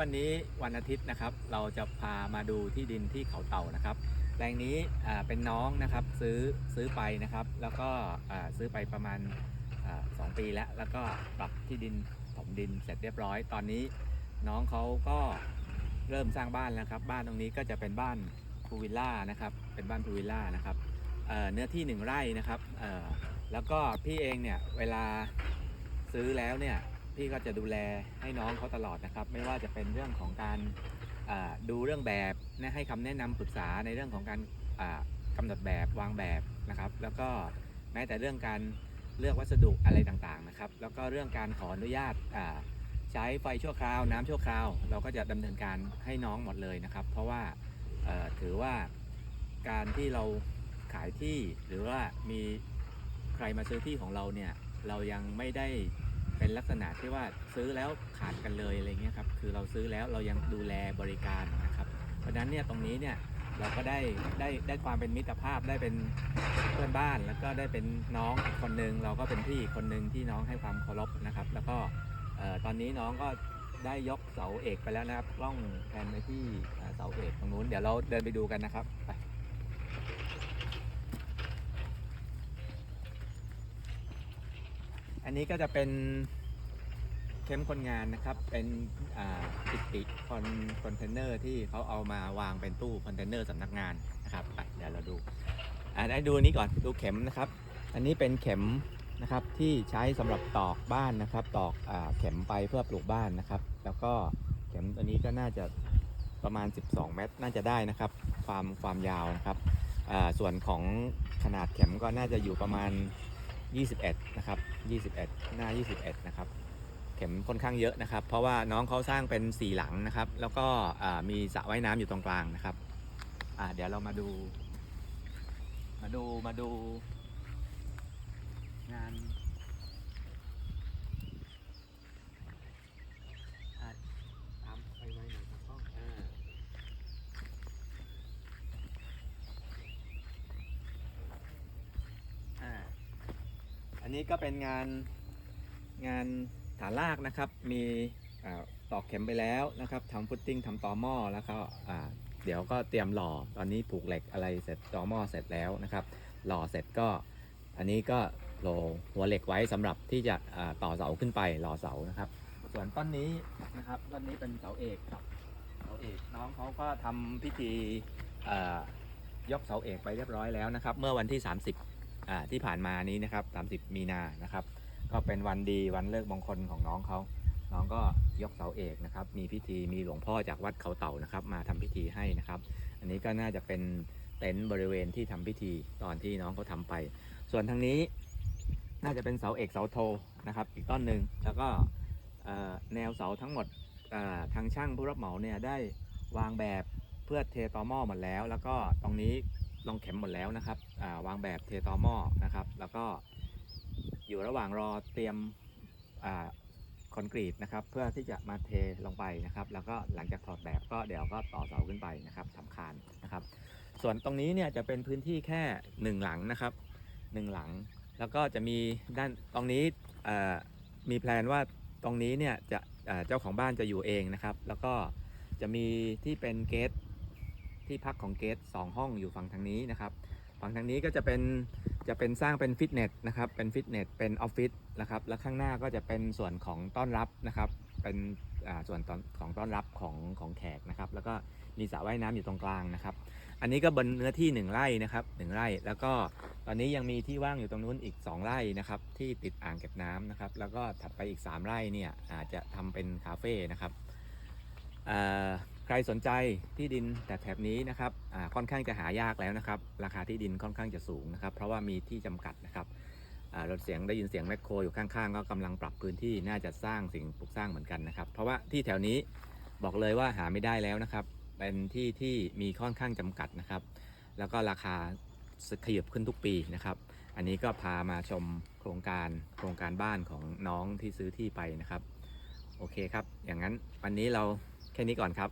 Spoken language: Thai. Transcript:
วันนี้วันอาทิตย์นะครับเราจะพามาดูที่ดินที่เขาเต่านะครับแปลงนี้เป็นน้องนะครับซื้อซื้อไปนะครับ แล้วก็ซื้อไปประมาณสองปีแล้ว แล้วก็ปรับที่ดินถมดินเสร็จเรียบร้อย ตอนนี้น้องเขาก็เริ่มสร้างบ้านแล้วครับ บ้านตรงนี้ก็จะเป็นบ้านพูวิลล่านะครับเป็นบ้านพูวิลล่านะครับเนื้อที่หนึ่งไร่นะครับแล้วก็พี่เองเนี่ยเวลาซื้อแล้วเนี่ย พี่ก็จะดูแลให้น้องเขาตลอดนะครับ ไม่ว่าจะเป็นเรื่องของการดูเรื่องแบบนะให้คำแนะนำปรึกษาในเรื่องของการอ่ากำหนดแบบวางแบบนะครับ แล้วก็แม้แต่เรื่องการเลือกวัสดุอะไรต่างๆนะครับ แล้วก็เรื่องการขออนุญาตใช้ไฟชั่วคราว น้ำชั่วคราว เราก็จะดำเนินการให้น้องหมดเลยนะครับ เพราะว่าถือว่าการที่เราขายที่หรือว่ามีใครมาซื้อที่ของเราเนี่ยเรายังไม่ได้ เป็นลักษณะที่ว่าซื้อแล้วขาดกันเลยอะไรเงี้ยครับคือเราซื้อแล้วเรายังดูแลบริการนะครับ เพราะฉะนั้นเนี่ยตรงนี้เนี่ยเราก็ได้ได้ได้ความเป็นมิตรภาพได้เป็นเพื่อนบ้าน แล้วก็ได้เป็นน้องคนหนึ่งเราก็เป็นพี่คนหนึ่งที่น้องให้ความเคารพนะครับ แล้วก็ตอนนี้น้องก็ได้ยกเสาเอกไปแล้วนะครับกล้องแพนไปที่เสาเอกตรงนู้นเดี๋ยวเราเดินไปดูกันนะครับไป อันนี้ก็จะเป็นเข้มคนงานนะครับ เป็นอ่าปิติคอนคอนเทนเนอร์ที่เขาเอามาวางเป็นตู้คอนเทนเนอร์สำนักงานนะครับไปเดี๋ยวเราดูอ่าได้ดูนี้ก่อนดูเข็มนะครับ อันนี้เป็นเข็มนะครับที่ใช้สำหรับตอกบ้านนะครับ ตอกอเข็มไปเพื่อปลูกบ้านนะครับ แล้วก็เข็มตัวนี้ก็น่าจะประมาณ 12 เมตรน่าจะได้นะครับ ความความยาวนะครับส่วนของขนาดเข็มก็น่าจะอยู่ประมาณ 21 นะครับ 21 หน้า 21 นะครับ เข็มค่อนข้างเยอะนะครับ เพราะว่าน้องเขาสร้างเป็นสี่หลังนะครับ แล้วก็มีสระว่ายน้ำอยู่ตรงกลางนะครับเดี๋ยวเรามาดู มาดูมาดูงานอะตามไปไว้หน่อยครับพ่ออ่า อ่า อั นี้ก็เป็นงานงานฐานลากนะครับ มีตอกเข็มไปแล้วนะครับทำฟุตติ้งทำตอหม้อแล้วก็เดี๋ยวก็เตรียมหล่อตอนนี้ผูกเหล็กอะไรเสร็จตอหม้อเสร็จแล้วนะครับ หล่อเสร็จก็อันนี้ก็โหลหัวเหล็กไว้สำหรับที่จะต่อเสาขึ้นไปหล่อเสานะครับ ส่วนต้นนี้นะครับต้นนี้เป็นเสาเอกครับเสาเอกน้องเขาก็ทำพิธีอ่ายกเสาเอกไปเรียบร้อยแล้วนะครับ เมื่อวันที่ 30 ที่ผ่านมานี้นะครับ 30 มีนานะครับ ก็เป็นวันดีวันเลิกมงคลของน้องเขา น้องก็ยกเสาเอกนะครับ มีพิธีมีหลวงพ่อจากวัดเขาเต่านะครับ มาทำพิธีให้นะครับ อันนี้ก็น่าจะเป็นเต็นท์บริเวณที่ทำพิธีตอนที่น้องเขาทำไป ส่วนทางนี้น่าจะเป็นเสาเอกเสาโทนะครับ อีกต้นหนึ่งแล้วก็แนวเสาทั้งหมดทางช่างผู้รับเหมาเนี่ยได้วางแบบเพื่อเทตอหม้อหมดแล้ว แล้วก็ตรงนี้ ลองเข็มหมดแล้วนะครับาวางแบบเทตอหม้อนะครับ แล้วก็อยู่ระหว่างรอเตรียมคอนกรีตนะครับเพื่อที่จะมาเทลงไปนะครับ แล้วก็หลังจากถอดแบบก็เดี๋ยวก็ต่อเสาขึ้นไปนะครับทำคานนะครับ ส่วนตรงนี้เนี่ยจะเป็นพื้นที่แค่หนึ่งหลังนะครับหนึ่งหลัง แล้วก็จะมีด้านตรงนี้มีแพลนว่าตรงนี้เนี่ยจะเอ่อเจ้าของบ้านจะอยู่เองนะครับ แล้วก็จะมีที่เป็นเกต ที่พักของเกตสองห้องอยู่ฝั่งทางนี้นะครับฝั่งทางนี้ก็จะเป็นจะเป็นสร้างเป็นฟิตเนสนะครับเป็นฟิตเนสเป็นออฟฟิศนะครับ แล้วข้างหน้าก็จะเป็นส่วนของต้อนรับนะครับ เป็นอ่าส่วนตอนของต้อนรับของของแขกนะครับ แล้วก็มีสระว่ายน้ำอยู่ตรงกลางนะครับ อันนี้ก็บนเนื้อที่หนึ่งไร่นะครับหนึ่งไร่ แล้วก็ตอนนี้ยังมีที่ว่างอยู่ตรงนู้นอีก 2 ไร่นะครับ ที่ติดอ่างเก็บน้ำนะครับ แล้วก็ถัดไปอีก 3 ไร่เนี่ยอาจจะทำเป็นคาเฟ่นะครับอ่อ ใครสนใจที่ดินแต่แถบนี้นะครับค่อนข้างจะหายากแล้วนะครับ ราคาที่ดินค่อนข้างจะสูงนะครับ เพราะว่ามีที่จำกัดนะครับอ่ารถเสียงได้ยินเสียงแมคโครอยู่ข้างๆ ก็กำลังปรับพื้นที่น่าจะสร้างสิ่งปลูกสร้างเหมือนกันนะครับ เพราะว่าที่แถวนี้บอกเลยว่าหาไม่ได้แล้วนะครับ เป็นที่ที่มีค่อนข้างจำกัดนะครับ แล้วก็ราคาขยับขึ้นทุกปีนะครับ อันนี้ก็พามาชมโครงการโครงการบ้านของน้องที่ซื้อที่ไปนะครับ โอเคครับ อย่างนั้นวันนี้เราแค่นี้ก่อนครับ